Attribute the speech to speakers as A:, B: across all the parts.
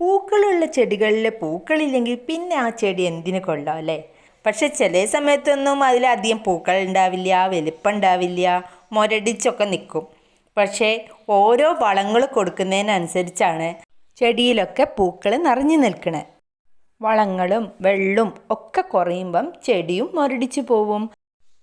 A: പൂക്കളുള്ള ചെടികളിൽ പൂക്കളില്ലെങ്കിൽ പിന്നെ ആ ചെടി എന്തിനു കൊള്ളാം അല്ലേ? പക്ഷെ ചില സമയത്തൊന്നും അതിലധികം പൂക്കൾ ഉണ്ടാവില്ല വലിപ്പം ഉണ്ടാവില്ല മുരടിച്ചൊക്കെ നിൽക്കും. പക്ഷേ ഓരോ വളങ്ങൾ കൊടുക്കുന്നതിനനുസരിച്ചാണ് ചെടിയിലൊക്കെ പൂക്കൾ നിറഞ്ഞു നിൽക്കണേ. വളങ്ങളും വെള്ളവും ഒക്കെ കുറയുമ്പം ചെടിയും മുരടിച്ചു പോവും.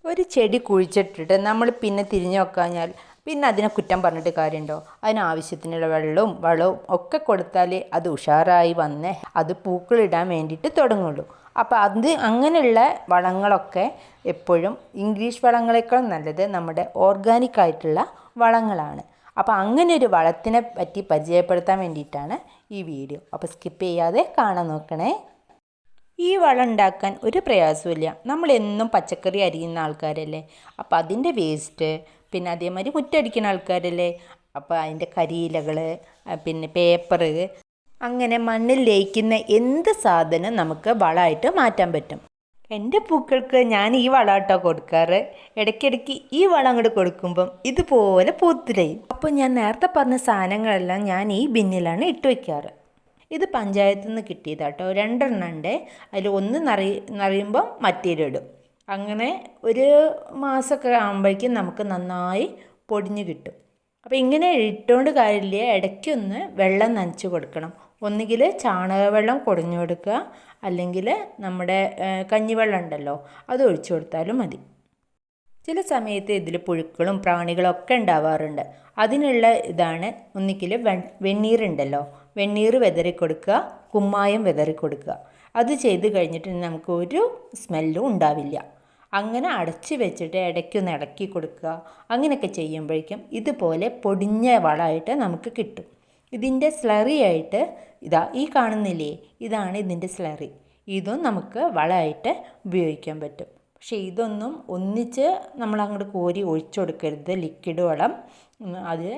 A: ഒരു ചെടി കുഴിച്ചിട്ടിട്ട് നമ്മൾ പിന്നെ തിരിഞ്ഞു നോക്കാഞ്ഞാൽ പിന്നെ അതിനെ കുറ്റം പറഞ്ഞിട്ട് കാര്യമുണ്ടോ? അതിനാവശ്യത്തിനുള്ള വെള്ളവും വളവും ഒക്കെ കൊടുത്താലേ അത് ഉഷാറായി വന്ന് അത് പൂക്കളിടാൻ വേണ്ടിയിട്ട് തുടങ്ങുള്ളൂ. അപ്പോൾ അത് അങ്ങനെയുള്ള വളങ്ങളൊക്കെ എപ്പോഴും ഇംഗ്ലീഷ് വളങ്ങളെക്കാൾ നല്ലത് നമ്മുടെ ഓർഗാനിക് ആയിട്ടുള്ള വളങ്ങളാണ്. അപ്പോൾ അങ്ങനെ ഒരു വളത്തിനെ പറ്റി പരിചയപ്പെടുത്താൻ വേണ്ടിയിട്ടാണ് ഈ വീഡിയോ. അപ്പോൾ സ്കിപ്പ് ചെയ്യാതെ കാണാൻ നോക്കണേ. ഈ വളം ഉണ്ടാക്കാൻ ഒരു പ്രയാസമില്ല നമ്മൾ എന്നും പച്ചക്കറി അരിയുന്ന ആൾക്കാരല്ലേ? അപ്പോൾ അതിന്റെ വേസ്റ്റ് പിന്നെ അതേമാതിരി മുറ്റടിക്കുന്ന ആൾക്കാരല്ലേ? അപ്പോൾ അതിന്റെ കരിയിലകൾ പിന്നെ പേപ്പർ അങ്ങനെ മണ്ണിൽ ലയിക്കുന്ന എന്ത് സാധനം നമുക്ക് വളമായിട്ട് മാറ്റാൻ പറ്റും. എന്റെ പൂക്കൾക്ക് ഞാൻ ഈ വളം കേട്ടോ കൊടുക്കാറ്. ഇടയ്ക്കിടയ്ക്ക് ഈ വളം അങ്ങോട്ട് കൊടുക്കുമ്പം ഇതുപോലെ പൂത്തിലായി. അപ്പോൾ ഞാൻ നേരത്തെ പറഞ്ഞ സാധനങ്ങളെല്ലാം ഞാൻ ഈ ബിന്നിലാണ് ഇട്ട് വയ്ക്കാറ് ഇത് പഞ്ചായത്തിൽ നിന്ന് കിട്ടിയതാട്ടോ രണ്ടെണ്ണം ഉണ്ട് അതിൽ ഒന്ന് നിറ നിറയുമ്പം മറ്റേലിടും അങ്ങനെ ഒരു മാസമൊക്കെ ആകുമ്പോഴേക്കും നമുക്ക് നന്നായി പൊടിഞ്ഞ് കിട്ടും. അപ്പോൾ ഇങ്ങനെ ഇട്ടുകൊണ്ട് കാര്യമില്ല. ഇടയ്ക്കൊന്ന് വെള്ളം നനച്ച് കൊടുക്കണം. ഒന്നുകിൽ ചാണകവെള്ളം കുടഞ്ഞു കൊടുക്കുക. അല്ലെങ്കിൽ നമ്മുടെ കഞ്ഞിവെള്ളം ഉണ്ടല്ലോ അത് ഒഴിച്ചു കൊടുത്താലും മതി. ചില സമയത്ത് ഇതിൽ പുഴുക്കളും പ്രാണികളും ഒക്കെ ഉണ്ടാവാറുണ്ട്. അതിനുള്ള ഇതാണ് ഒന്നിക്കിൽ വെ വെണ്ണീറുണ്ടല്ലോ. വെണ്ണീർ വിതറി കൊടുക്കുക കുമ്മായം വിതറി കൊടുക്കുക അത് ചെയ്ത് കഴിഞ്ഞിട്ട് നമുക്ക് ഒരു സ്മെല്ലും ഉണ്ടാവില്ല. അങ്ങനെ അടച്ച് വെച്ചിട്ട് ഇടയ്ക്കൊന്ന് ഇളക്കി കൊടുക്കുക. അങ്ങനെയൊക്കെ ചെയ്യുമ്പോഴേക്കും ഇതുപോലെ പൊടിഞ്ഞ വളമായിട്ട് നമുക്ക് കിട്ടും. ഇതിന്റെ സ്ലറി ആയിട്ട് ഇതാ ഈ കാണുന്നില്ലേ? ഇതാണ് ഇതിന്റെ സ്ലറി. ഇതും നമുക്ക് വളമായിട്ട് ഉപയോഗിക്കാൻ പറ്റും. പക്ഷേ ഇതൊന്നും ഒന്നിച്ച് നമ്മൾ അങ്ങോട്ട് കോരി ഒഴിച്ചു കൊടുക്കരുത്. ലിക്വിഡ് വളം അത്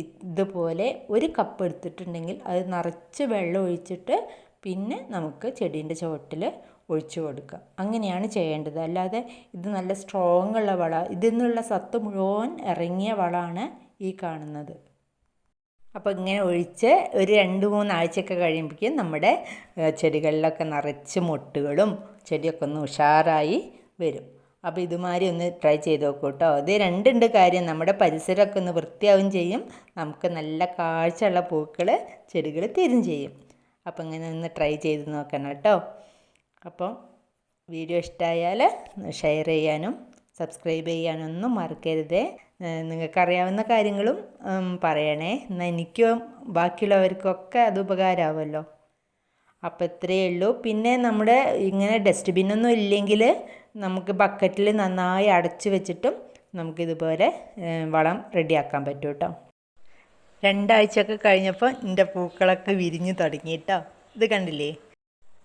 A: ഇതുപോലെ ഒരു കപ്പ് എടുത്തിട്ടുണ്ടെങ്കിൽ അത് നിറച്ച് വെള്ളം ഒഴിച്ചിട്ട് പിന്നെ നമുക്ക് ചെടീന്റെ ചുവട്ടിൽ ഒഴിച്ചു കൊടുക്കുക അങ്ങനെയാണ് ചെയ്യേണ്ടത്. അല്ലാതെ ഇത് നല്ല സ്ട്രോങ് ഉള്ള വള ഇതിൽ നിന്നുള്ള സത്ത് മുഴുവൻ ഇറങ്ങിയ വളമാണ് ഈ കാണുന്നത്. അപ്പോൾ ഇങ്ങനെ ഒഴിച്ച് ഒരു രണ്ട് മൂന്നാഴ്ചയൊക്കെ കഴിയുമ്പോഴേക്കും നമ്മുടെ ചെടികളിലൊക്കെ നിറച്ച് മൊട്ടുകളും ചെടിയൊക്കെ ഒന്ന് ഉഷാറായി വരും. അപ്പോൾ ഇതുമാതിരി ഒന്ന് ട്രൈ ചെയ്ത് നോക്കൂ കേട്ടോ ഇത് രണ്ടുണ്ട് കാര്യം. നമ്മുടെ പരിസരമൊക്കെ ഒന്ന് വൃത്തിയാവും ചെയ്യും. നമുക്ക് നല്ല കാഴ്ചയുള്ള പൂക്കൾ ചെടികൾ തരും ചെയ്യും. അപ്പോൾ ഇങ്ങനെ ഒന്ന് ട്രൈ ചെയ്ത് നോക്കണം കേട്ടോ അപ്പം വീഡിയോ ഇഷ്ടമായാൽ ഷെയർ ചെയ്യാനും സബ്സ്ക്രൈബ് ചെയ്യാനൊന്നും മറക്കരുതേ. നിങ്ങൾക്കറിയാവുന്ന കാര്യങ്ങളും പറയണേ. എന്നാൽ എനിക്കും ബാക്കിയുള്ളവർക്കൊക്കെ അത് ഉപകാരമാവുമല്ലോ. അപ്പോൾ ഇത്രയേ ഉള്ളൂ. പിന്നെ നമ്മുടെ ഇങ്ങനെ ഡസ്റ്റ്ബിന്നൊന്നും ഇല്ലെങ്കിൽ നമുക്ക് ബക്കറ്റിൽ നന്നായി അടച്ച് വെച്ചിട്ടും നമുക്കിതുപോലെ വളം റെഡിയാക്കാൻ പറ്റും കേട്ടോ. രണ്ടാഴ്ചയൊക്കെ കഴിഞ്ഞപ്പോൾ എന്റെ പൂക്കളൊക്കെ വിരിഞ്ഞു തുടങ്ങി കേട്ടോ. ഇത് കണ്ടില്ലേ?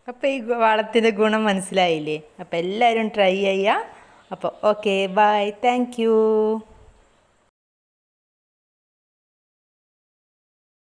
A: അപ്പോൾ ഈ വളത്തിന്റെ ഗുണം മനസ്സിലായില്ലേ? അപ്പോൾ എല്ലാവരും ട്രൈ ചെയ്യുക അപ്പോൾ ഓക്കെ ബൈ താങ്ക്